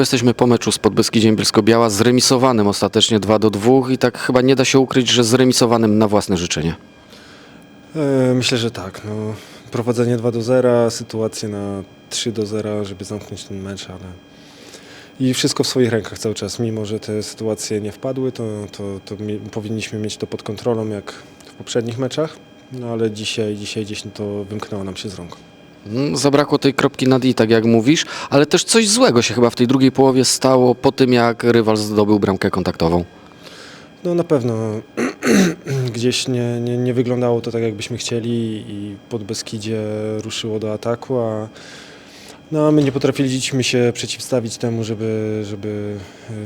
Jesteśmy po meczu z Podbeskidziem Bielsko-Biała, zremisowanym ostatecznie 2 do 2 i tak chyba nie da się ukryć, że zremisowanym na własne życzenie. E, Myślę, że tak. No, prowadzenie 2 do 0, sytuację na 3 do 0, żeby zamknąć ten mecz, ale i wszystko w swoich rękach cały czas. Mimo, że te sytuacje nie wpadły, to, to, to mi, powinniśmy mieć to pod kontrolą jak w poprzednich meczach. No ale dzisiaj, dzisiaj gdzieś to wymknęło nam się z rąk. Mm, Zabrakło tej kropki nad i, tak jak mówisz, ale też coś złego się chyba w tej drugiej połowie stało po tym, jak rywal zdobył bramkę kontaktową. No na pewno gdzieś nie, nie, nie wyglądało to tak, jakbyśmy chcieli i pod Beskidzie ruszyło do ataku, a no, my nie potrafiliśmy się przeciwstawić temu, żeby, żeby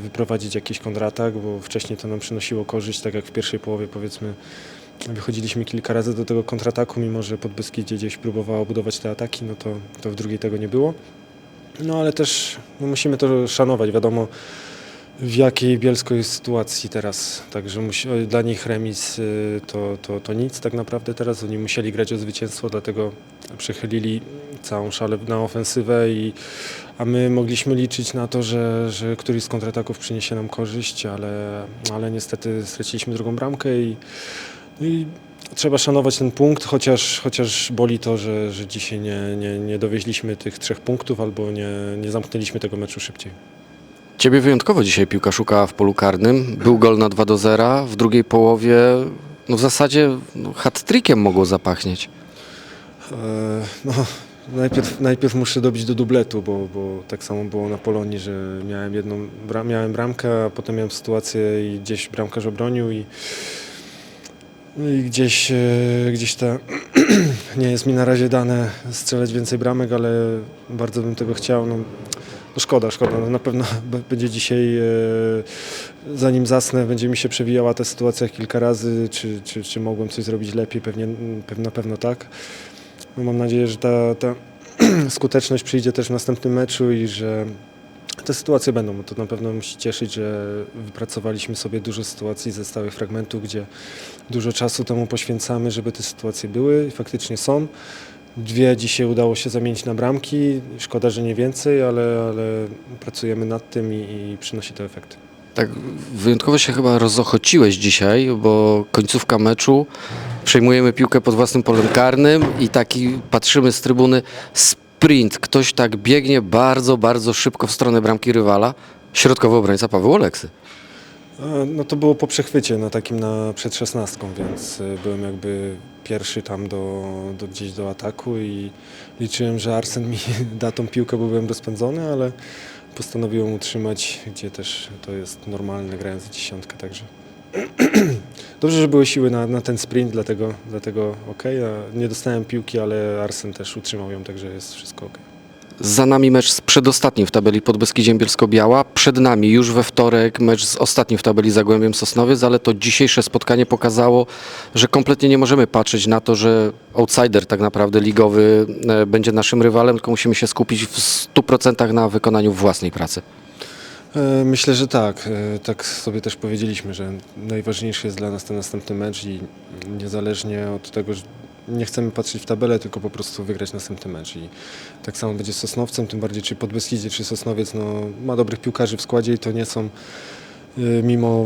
wyprowadzić jakiś kontratak, bo wcześniej to nam przynosiło korzyść, tak jak w pierwszej połowie powiedzmy wychodziliśmy kilka razy do tego kontrataku, mimo że pod Beskidzie gdzieś próbowało budować te ataki, no to, to w drugiej tego nie było. No ale też no, musimy to szanować, wiadomo w jakiej Bielsko jest sytuacji teraz. Także musi, dla nich remis y, to, to, to nic tak naprawdę teraz. Oni musieli grać o zwycięstwo, dlatego przechylili całą szalę na ofensywę, i, a my mogliśmy liczyć na to, że, że któryś z kontrataków przyniesie nam korzyść, ale, ale niestety straciliśmy drugą bramkę i, i trzeba szanować ten punkt, chociaż, chociaż boli to, że, że dzisiaj nie, nie, nie dowieźliśmy tych trzech punktów albo nie, nie zamknęliśmy tego meczu szybciej. Ciebie wyjątkowo dzisiaj piłka szukała w polu karnym. Był gol na 2 do 0. W drugiej połowie no w zasadzie no, hat-trickiem mogło zapachnieć. E, No, najpierw, najpierw muszę dobić do dubletu, bo, bo tak samo było na Polonii, że miałem jedną miałem bramkę, a potem miałem sytuację i gdzieś bramkarz obronił i, no i gdzieś, e, gdzieś ta nie jest mi na razie dane strzelać więcej bramek, ale bardzo bym tego chciał. No, no szkoda, szkoda. No na pewno będzie dzisiaj, e, zanim zasnę, będzie mi się przewijała ta sytuacja kilka razy, czy, czy, czy mogłem coś zrobić lepiej, pewnie, pewnie na pewno tak. No mam nadzieję, że ta, ta skuteczność przyjdzie też w następnym meczu i że te sytuacje będą, to na pewno musi cieszyć, że wypracowaliśmy sobie dużo sytuacji ze stałych fragmentów, gdzie dużo czasu temu poświęcamy, żeby te sytuacje były i faktycznie są. Dwie dzisiaj udało się zamienić na bramki. Szkoda, że nie więcej, ale, ale pracujemy nad tym i, i przynosi to efekty. Tak wyjątkowo się chyba rozochociłeś dzisiaj, bo końcówka meczu, przejmujemy piłkę pod własnym polem karnym i taki patrzymy z trybuny sprint. Ktoś tak biegnie bardzo, bardzo szybko w stronę bramki rywala. Środkowy obrońca Paweł Oleksy. A, No to było po przechwycie na takim na przed szesnastką, więc y, byłem jakby pierwszy tam do, do gdzieś do ataku i liczyłem, że Arsen mi da tą piłkę, bo byłem rozpędzony, ale postanowiłem utrzymać, gdzie też to jest normalne grając dziesiątkę, także dobrze, że były siły na, na ten sprint, dlatego, dlatego ok. Nie dostałem piłki, ale Arsen też utrzymał ją, także jest wszystko ok. Za nami mecz z przedostatnim w tabeli pod Beskidziem Bielsko-Biała. Przed nami już we wtorek mecz z ostatnim w tabeli Zagłębiem Sosnowiec, ale to dzisiejsze spotkanie pokazało, że kompletnie nie możemy patrzeć na to, że outsider tak naprawdę ligowy e, będzie naszym rywalem, tylko musimy się skupić w 100% na wykonaniu własnej pracy. E, Myślę, że tak. E, Tak sobie też powiedzieliśmy, że najważniejszy jest dla nas ten następny mecz i niezależnie od tego, że nie chcemy patrzeć w tabelę, tylko po prostu wygrać następny mecz. I tak samo będzie z Sosnowcem, tym bardziej czy Podbeskidzie, czy Sosnowiec no, ma dobrych piłkarzy w składzie i to nie są e, mimo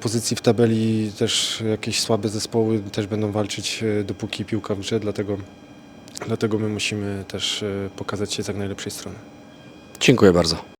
pozycji w tabeli też jakieś słabe zespoły też będą walczyć dopóki piłka w grze, dlatego, dlatego my musimy też pokazać się z jak najlepszej strony. Dziękuję bardzo.